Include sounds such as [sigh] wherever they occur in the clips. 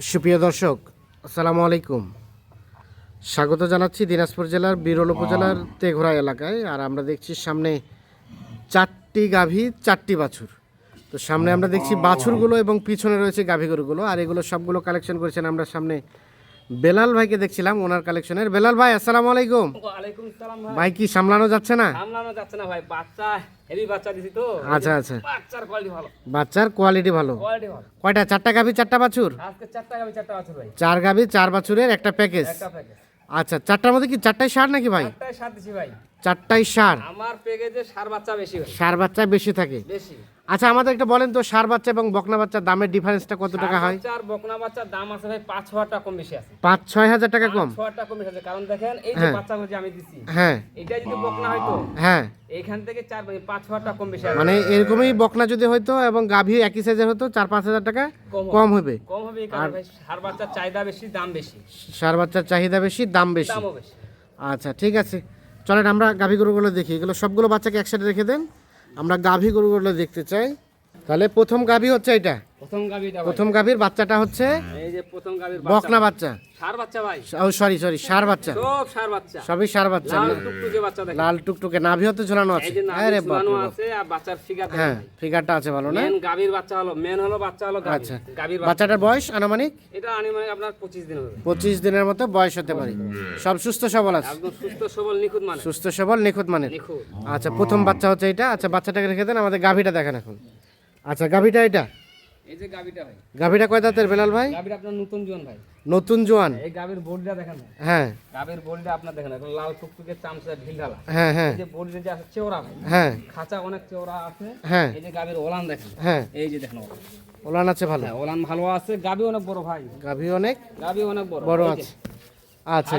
সুপ্রিয় দর্শক আসসালামু আলাইকুম। স্বাগত জানাচ্ছি দিনাজপুর জেলার বিরল উপজেলার তেঘোড়া এলাকায় আর আমরা দেখছি সামনে চারটি গাভী চারটি বাছুর। তো সামনে আমরা দেখছি বাছুরগুলো এবং পিছনে রয়েছে গাভী গরুগুলো আর এগুলো সবগুলো কালেকশন করেছেন আমরা সামনে বেলাল ভাইকে দেখছিলাম ওনার কালেকশনের বেলাল ভাই আসসালামু আলাইকুম। ওয়ালাইকুম সালাম ভাই। ভাই কি সামলানো যাচ্ছে না? সামলানো যাচ্ছে না ভাই। বাচ্চা হেভি বাচ্চা দিছি তো। আচ্ছা আচ্ছা। বাচ্চার কোয়ালিটি ভালো। বাচ্চার কোয়ালিটি ভালো। কোয়ালিটি ভালো। কয়টা? চারটা গাভী চারটা বাছুর? আজকে চারটা গাবি চারটা বাছুর ভাই। চার গাভী চার বাছুরের একটা প্যাকেজ একটা প্যাকেজ আচ্ছা চারটার মধ্যে কি চারটাই সার নাকি ভাই? চারটায় সার দিছি ভাই। চারটাই সার। আমার প্যাকেজে সার বাচ্চা বেশি ভাই সার বাচ্চা বেশি থাকে। বেশি। আচ্ছা আমাদের একটা বলেন তো সার বাচ্চা এবং বকনা বাচ্চার দামের ডিফারেন্সটা কত টাকা হয়? বাচ্চা আর বকনা বাচ্চার দাম আছে ভাই পাঁচ ছ হাজার টাকা কম বেশি আছে। পাঁচ ছয় হাজার টাকা কম? ছ হাজার টাকা কম বেশি আছে। কারণ দেখেন এই যে হ্যাঁ। বাচ্চাগুলো যে আমি দিছি হ্যাঁ। এটা যদি বকনা হয়তো হ্যাঁ। এইখান থেকে চার পাঁচ ছ হাজার টাকা কম বেশি মানে এরকমই বকনা যদি হতো এবং গাভী একই সাইজের হতো চার পাঁচ হাজার টাকা কম হবে। কম হবে কারণে ভাই সার বাচ্চার চাহিদা বেশি দাম বেশি। সার বাচ্চার চাহিদা বেশি দাম বেশি। দামও বেশি। আচ্ছা ঠিক আছে। চলেন আমরা গাভী গরুগুলো দেখি। এগুলো সবগুলো বাচ্চাকে একসাথে রেখে দেন। আমরা গাভী গরুগুলো দেখতে চাই। তাহলে প্রথম গাভী হচ্ছে এটা। প্রথম গাভী প্রথম গাভীর বাচ্চাটা হচ্ছে এই যে প্রথম বকনা বাচ্চা। সার বাচ্চা ভাই। ও সরি সরি সার বাচ্চা। সব সার বাচ্চা। সবই সার বাচ্চা। লাল টুকটুকে বাচ্চা দেখেন। লাল টুকটুকে নাভি হতে ঝোলানো আছে। আরে ঝুলানো বাপ। আছে আর বাচ্চার ফিগার হ্যাঁ ফিগারটা আছে ভালো না? মেন গাবির বাচ্চা হলো মেন হলো বাচ্চা হলো গাভীর। আচ্ছা। গাভীর বাচ্চাটার বয়স আনুমানিক? এটা আনুমানিক আপনার পঁচিশ দিন হবে। পঁচিশ দিনের মতো বয়স হতে পারে। সব সুস্থ সবল আছে। একদম সুস্থ সবল নিখুঁত মানে। সুস্থ সবল নিখুঁত নিখুঁত। আচ্ছা প্রথম বাচ্চা হচ্ছে এটা। আচ্ছা বাচ্চাটাকে রেখে দেন। আমাদের গাভীটা দেখেন এখন। আচ্ছা গাভীটা এটা। এই যে গাবিটা ভাই। গাভীটা কয় দাঁতের বেলাল ভাই? আপনার নতুন জন ভাই। নতুন জোয়ান? এই গাবির বডিটা দেখেন হ্যাঁ। গাবির বডিটা আপনার দেখেন এখন লাল টুকটুকে চামচা ঢিল ঢালা। হ্যাঁ হ্যাঁ। এই যে বডিটা যে আছে চেওড়া ভাই। হ্যাঁ। খাঁচা অনেক চেওড়া আছে। হ্যাঁ। এই যে গাবির ওলান দেখেন। হ্যাঁ। এই যে দেখেন ওলান। আছে ভালো? হ্যাঁ ওলান ভালো আছে। গাবি অনেক বড় ভাই। গাভী অনেক গাবি অনেক বড়। বড় আছে। আচ্ছা।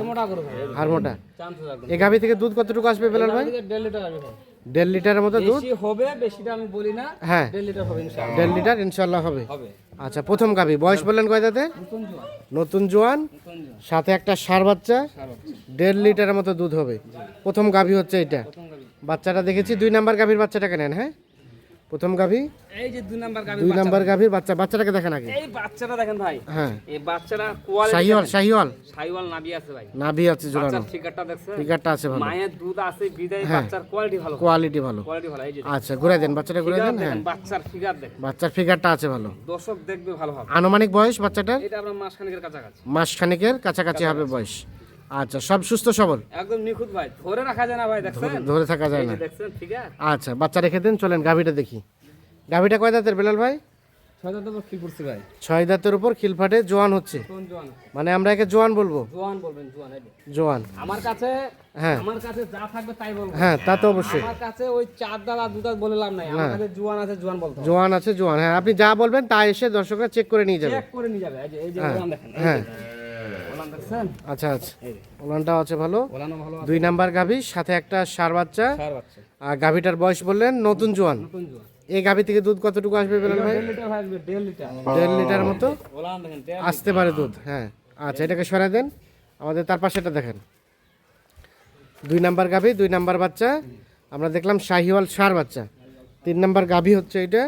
হারমোটা চামচা এই গাভী থেকে দুধ কতটুকু আসবে বেলাল ভাই? দেড় লিটার আসবে ভাই। দেড় লিটারের মতো দুধ? হবে বেশিটা আমি বলি না। হ্যাঁ। দেড় লিটার হবে ইনশাআল্লাহ। দেড় লিটার ইনশাল্লাহ হবে। আচ্ছা প্রথম গাভী বয়স বললেন কয় নতুন জোয়ান। জোয়ান। নতুন জোয়ান। সাথে একটা সার বাচ্চা। দেড় লিটারের মতো দুধ হবে। প্রথম গাভী হচ্ছে এটা বাচ্চাটা দেখেছি দুই নাম্বার গাভীর বাচ্চাটাকে নেন হ্যাঁ? প্রথম গাভী? এই যে দুই নাম্বার গাবি দুই নাম্বার গাভীর বাচ্চা বাচ্চাটাকে দেখেন আগে। এই বাচ্চাটা দেখেন ভাই। হ্যাঁ। এই বাচ্চাটা কোয়ালিটি শাহিওয়াল শাহিওয়াল। সাইওয়াল নাবি আছে ভাই। নাভি আছে ঝোলানো বাচ্চার ফিগারটা দেখছেন? ফিগারটা আছে ভালো। মায়ের দুধ আছে বিদায় হ্যাঁ। বাচ্চার কোয়ালিটি ভালো। কোয়ালিটি ভালো। কোয়ালিটি ভালো এই যে আচ্ছা ঘুরে দেন বাচ্চাটা ঘুরে দেন হ্যাঁ। বাচ্চার ফিগার দেখেন। বাচ্চার ফিগারটা আছে ভালো। দর্শক দেখবে ভালো হবে। আনুমানিক বয়স বাচ্চাটার? এটা আপনার মাসখানেকের কাছাকাছি। মাস খানেকের কাছাকাছি হবে বয়স। আচ্ছা সব সুস্থ সবল? একদম নিখুঁত ভাই। ধরে রাখা যায় না ভাই দেখছেন? ধরে থাকা যায় না। দেখছেন ফিগার আচ্ছা বাচ্চা রেখে দেন চলেন গাভীটা দেখি। গাভীটা কয় দাঁতের বেলাল ভাই? ছয়টা তো কি করছি ভাই। ছয় দাঁতের উপর খিলফাটে জোয়ান হচ্ছে। মানে আমরা একে জোয়ান বলব। জোয়ান বলবেন জোয়ান জোয়ান। আমার কাছে হ্যাঁ। আমার কাছে যা থাকবে তাই বলব। হ্যাঁ তা তো অবশ্যই। আমার কাছে ওই চার দাল আর দুদাল বলে লাভ নাই। আমার কাছে জোয়ান আছে জোয়ান বলতে জোয়ান আছে জোয়ান। হ্যাঁ আপনি যা বলবেন তা এসে দর্শকরা চেক করে নিয়ে যাবে। চেক করে নিয়ে যাবে। এই যে এই যে ওলান দেখেন হ্যাঁ। আচ্ছা আচ্ছা। ওলানটাও আছে ভালো। দুই নাম্বার গাভী সাথে একটা সার বাচ্চা। আর গাভীটার বয়স বললেন নতুন জোয়ান। এই গাভী থেকে দুধ কতটুকু আসবে বেলাল ভাই? দেড় লিটার মতো? আসতে পারে দুধ হ্যাঁ। আচ্ছা এটাকে সরাই দেন। আমাদের তার পাশেটা দেখেন। দুই নাম্বার গাভী দুই নাম্বার বাচ্চা। আমরা দেখলাম শাহিওয়াল সার বাচ্চা। তিন নাম্বার গাভী হচ্ছে এটা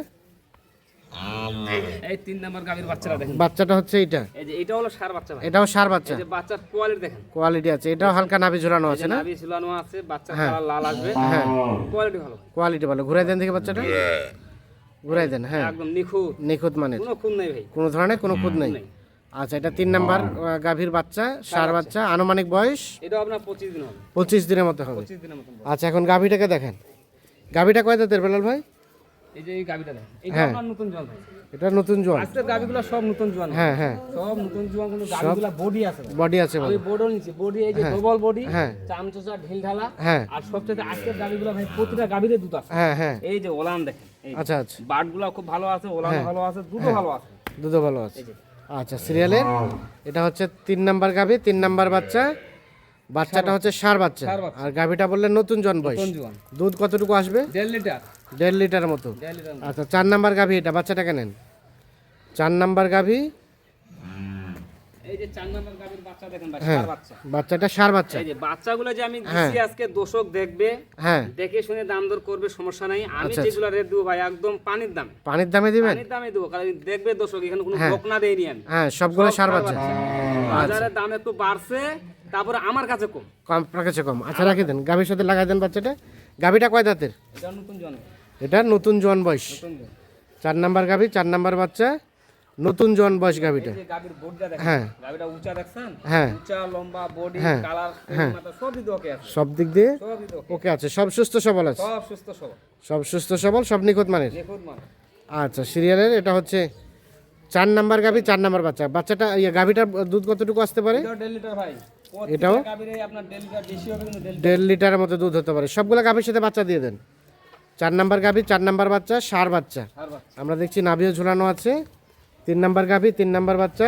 এই তিন নাম্বার গাভীর বাচ্চারা দেখেন। বাচ্চাটা হচ্ছে এটা এই যে এটা হলো সার বাচ্চা এটাও সার বাচ্চা। এই যে বাচ্চার কোয়ালিটি দেখেন। কোয়ালিটি আছে। এটাও হালকা নাভি ঝোলানো আছে না? নাভি ঝুলানো আছে বাচ্চার কালার লাল আসবে। হ্যাঁ। কোয়ালিটি ভালো। কোয়ালিটি ভালো। ঘুরাই দেন দেখি বাচ্চাটা। ঘুরাই দেন হ্যাঁ। একদম নিখুঁত। নিখুঁত মানের। কোনো খুন নেই ভাই। কোনো ধরনের কোনো খুদ নেই। আচ্ছা এটা তিন নাম্বার গাভীর বাচ্চা সার বাচ্চা। আনুমানিক বয়স? এটা আপনার পঁচিশ দিন হবে। পঁচিশ দিনের মতো হবে। আচ্ছা এখন গাভীটাকে দেখেন। গাভীটা কয় দাঁতের বেলাল ভাই? এই যে এই গাভীটা দেখেন এটা হ্যাঁ। আপনার নতুন জোয়ান ভাই। এটা নতুন জোয়ান। আজকের গাভীগুলো সব নতুন জোয়ান হ্যাঁ হ্যাঁ। সব নতুন জোয়ান কিন্তু গাভীগুলো বডি আছে ভাই। বডি আছে ভালো আমি বডও নিচ্ছি। বডি এই যে ডবল বডি হ্যাঁ। চামচোচা ঢিল ঢালা। হ্যাঁ। আর সবচেয়ে আজকের গাভীগুলো ভাই প্রতিটা গাভীতে দুধ আছে। হ্যাঁ হ্যাঁ। এই যে ওলান দেখেন এই আচ্ছা আচ্ছা। বাটগুলো খুব ভালো আছে ওলান। ভালো আছে দুধও ভালো আছে। দুধও ভালো আছে। আচ্ছা সিরিয়ালের এটা হচ্ছে তিন নাম্বার গাভী তিন নাম্বার বাচ্চা। বাচ্চাটা হচ্ছে সার বাচ্চা। আর গাভিটা বললেন নতুন জন বয়স। দুধ কতটুকু আসবে? দেড় লিটার। দেড় লিটার মতো। আচ্ছা চার নাম্বার গাভি এটা বাচ্চাটাকে নেন। চার নাম্বার গাভী এই যে যে চার নম্বর গাভীর বাচ্চা দেখেন ভাই হ্যাঁ বাচ্চা। বাচ্চাটা সার বাচ্চা। এই যে বাচ্চাগুলো যে আমি হ্যাঁ। আজকে দর্শক দেখবে হ্যাঁ। দেখে শুনে দাম দর করবে সমস্যা নাই। আমি আচ্ছা, যেগুলো রেট দেবো ভাই একদম পানির দামে। পানির দামে দিবেন? পানির দামে দেবো কারণ দেখবে দর্শক এখানে কোনো। বকনা দেয়নি আমি হ্যাঁ সবগুলো সার বাচ্চা। বাজারের দাম একটু বাড়ছে তারপরে আমার কাছে কম। কম আপনার কাছে কম। আচ্ছা রাখি দেন। গাভীর সাথে লাগাই দেন বাচ্চাটা। গাভীটা কয় দাঁতের? এটা নতুন জন। এটা নতুন জোয়ান বয়স। চার নাম্বার গাভী চার নাম্বার বাচ্চা। নতুন জন বয়স দেখেন। হ্যাঁ। গাভীটা উঁচা দেখছেন? হ্যাঁ। উঁচা লম্বা বডি হ্যাঁ। কালার মাথা সবই ওকে আছে। সব দিক দিয়ে? ওকে আছে সব সুস্থ সবল আছে? সব সুস্থ সব সব সুস্থ সবল সব নিখুঁত মানের? নিখুঁত মানে আচ্ছা সিরিয়ালের এটা হচ্ছে চার নাম্বার গাভী চার নাম্বার বাচ্চা। বাচ্চাটা ইয়ে গাভীটার দুধ কতটুকু আসতে পারে? এটাও? দেড় লিটারের মতো দুধ হতে পারে। সবগুলো গাভীর সাথে বাচ্চা দিয়ে দেন। চার নাম্বার গাভী চার নাম্বার বাচ্চা। সার বাচ্চা। আমরা দেখছি নাভিও ঝুলানো আছে। তিন নাম্বার গাভী তিন নাম্বার বাচ্চা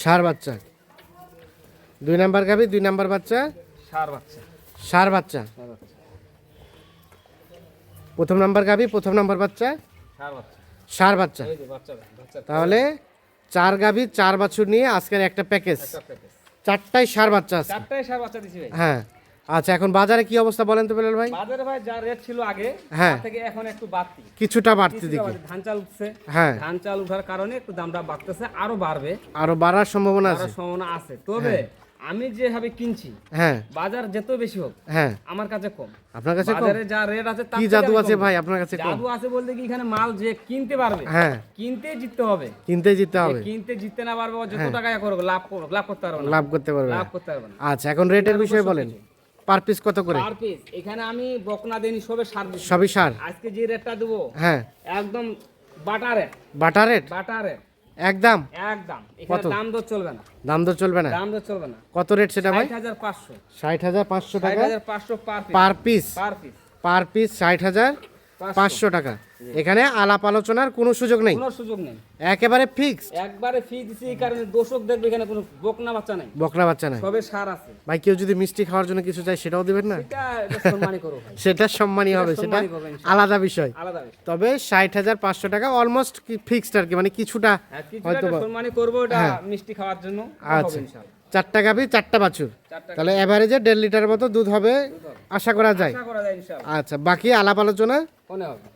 সার বাচ্চা। দুই নাম্বার গাভী দুই নাম্বার বাচ্চা সার বাচ্চা। সার বাচ্চা। প্রথম নাম্বার গাভী প্রথম নাম্বার বাচ্চা সার বাচ্চা। তাহলে চার গাভী চার বাছুর নিয়ে আজকের একটা প্যাকেজ। একটা চারটাই সার বাচ্চা আছে চারটায় সার বাচ্চা হ্যাঁ। আচ্ছা এখন বাজারে কি অবস্থা বলেন তো বেলাল ভাই? বাজারে ভাই যা রেট ছিল আগে হ্যাঁ। থেকে এখন একটু বাড়তি। কিছুটা বাড়তি দিকে। ধান চাল উঠছে। হ্যাঁ। ধান চাল উঠার কারণে একটু দামটা বাড়তেছে আরও বাড়বে। আরও বাড়ার সম্ভাবনা আছে। আরও সম্ভাবনা আছে। তবে আমি যেভাবে কিনছি হ্যাঁ। বাজার যেত বেশি হোক হ্যাঁ। আমার কাছে কম। আপনার কাছে কম? বাজারে যা রেট আছে তার কি জাদু আছে ভাই? আপনার কাছে জাদু আছে বলতে কি এখানে মাল যে কিনতে পারবে হ্যাঁ। কিনতে জিততে হবে। কিনতে জিততে হবে। কিনতে জিততে না পারবে যত টাকা করবে লাভ করবে লাভ করতে পারবে না। লাভ করতে পারবে লাভ করতে পারবে না। আচ্ছা এখন রেটের বিষয়ে বলেন। পার পিস কত করে? পার পিস এখানে আমি বকনা দেনি সবে সার সবই সার? আজকে যে রেটটা দেবো হ্যাঁ। একদম বাটা রেট বাটা রেট বাটা রেট একদম? একদম। এখানে দাম দর চলবে না। দাম দর চলবে না? দাম দর চলবে না। কত রেট সেটা ভাই? ষাট হাজার পাঁচশো। ষাট হাজার পাঁচশো ষাট টাকা হাজার পাঁচশো per piece per piece per piece per piece ষাট হাজার পাঁচশো টাকা। এখানে আলাপ আলোচনার কোনো সুযোগ নেই। কোনো সুযোগ নেই। একেবারে ফিক্স একবারে ফি দিছি এই কারণে দর্শক দেখবে এখানে কোনো বকনা বাচ্চা নাই। বকরা বাচ্চা নাই। সবে সার আছে। ভাই কেউ যদি মিষ্টি খাওয়ার জন্য কিছু চাই সেটাও দিবেন না? সেটা সম্মানই [laughs] হবে সেটা আলাদা বিষয়। তবে ষাট হাজার পাঁচশো টাকা অলমোস্ট ফিক্সড আর কি মানে কিছুটা হ্যাঁ হয়তো সম্মানই করব এটা মিষ্টি খাওয়ার জন্য। আচ্ছা। হবে ইনশাআল্লাহ। চারটা গাভি চারটা বাছুর। তাহলে এভারেজে দেড় লিটার মতো দুধ হবে। আশা করা যায়? আচ্ছা বাকি আলাপ আলোচনা?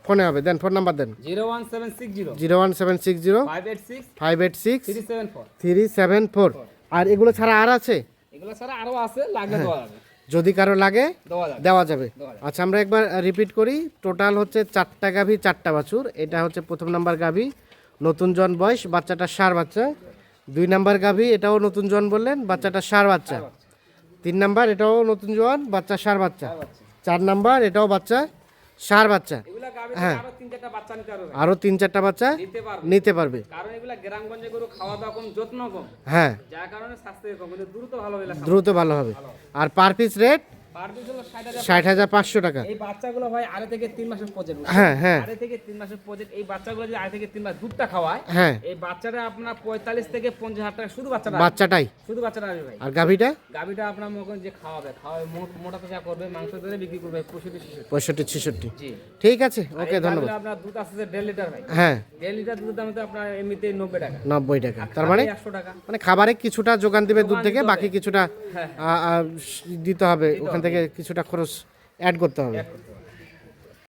ফোনে হবে। দেন ফোন নাম্বার দেন। Zero one seven six zero. Zero one seven six zero. Five eight six. Five eight six. Three seven four. Three seven four. আর এগুলো ছাড়া আর আছে? এগুলো ছাড়া আরও আছে লাগলে দেওয়া যাবে। যদি কারও লাগে দেওয়া যাবে। আচ্ছা আমরা একবার রিপিট করি। টোটাল হচ্ছে চারটা গাভী চারটা বাছুর। এটা হচ্ছে প্রথম নাম্বার গাভী নতুন জন বয়স বাচ্চাটা সার বাচ্চা। দুই নাম্বার গাভী এটাও নতুন জন বললেন বাচ্চাটা সার বাচ্চা। তিন নাম্বার এটাও নতুন জোয়ান বাচ্চা সার বাচ্চা। চার নাম্বার এটাও বাচ্চা সার বাচ্চা। হ্যাঁ। আরও তিন চারটা বাচ্চা নিতে পারবে। হ্যাঁ। দ্রুত ভালো হবে। আর পার পিস রেট ষাট হাজার পাঁচশো টাকা। এই বাচ্চাগুলো ভাই আড়াই থেকে তিন মাসের প্রজেক্ট হ্যাঁ হ্যাঁ। আড়াই থেকে তিন মাসের প্রজেক্ট এই বাচ্চাগুলো যদি আড়াই থেকে তিন মাস দুধটা খাওয়ায় হ্যাঁ। এই বাচ্চাটা আপনার পঁয়তাল্লিশ থেকে পঞ্চাশ হাজার টাকা শুধু বাচ্চাটা বাচ্চাটাই? শুধু বাচ্চাটা আসবে ভাই। আর গাভীটা? গাভিটা আপনার মনে যে খাওয়াবে খাওয়াবে মোটা তাজা করবে মাংস ধরে বিক্রি করবে পঁয়ষট্টি ছেষট্টি। পঁয়ষট্টি ছেষট্টি। জি। ঠিক আছে ওকে ধন্যবাদ। আপনার দুধ আসছে দেড় লিটার ভাই। হ্যাঁ। দেড় লিটার দুধের দাম তো আপনার এমনিতেই নব্বই টাকা। নব্বই টাকা। তার মানে? একশো টাকা। মানে খাবারে কিছুটা যোগান দিবে দুধ থেকে বাকি কিছুটা হ্যাঁ। দিতে হবে ওখান থেকে কিছুটা খরচ অ্যাড করতে হবে।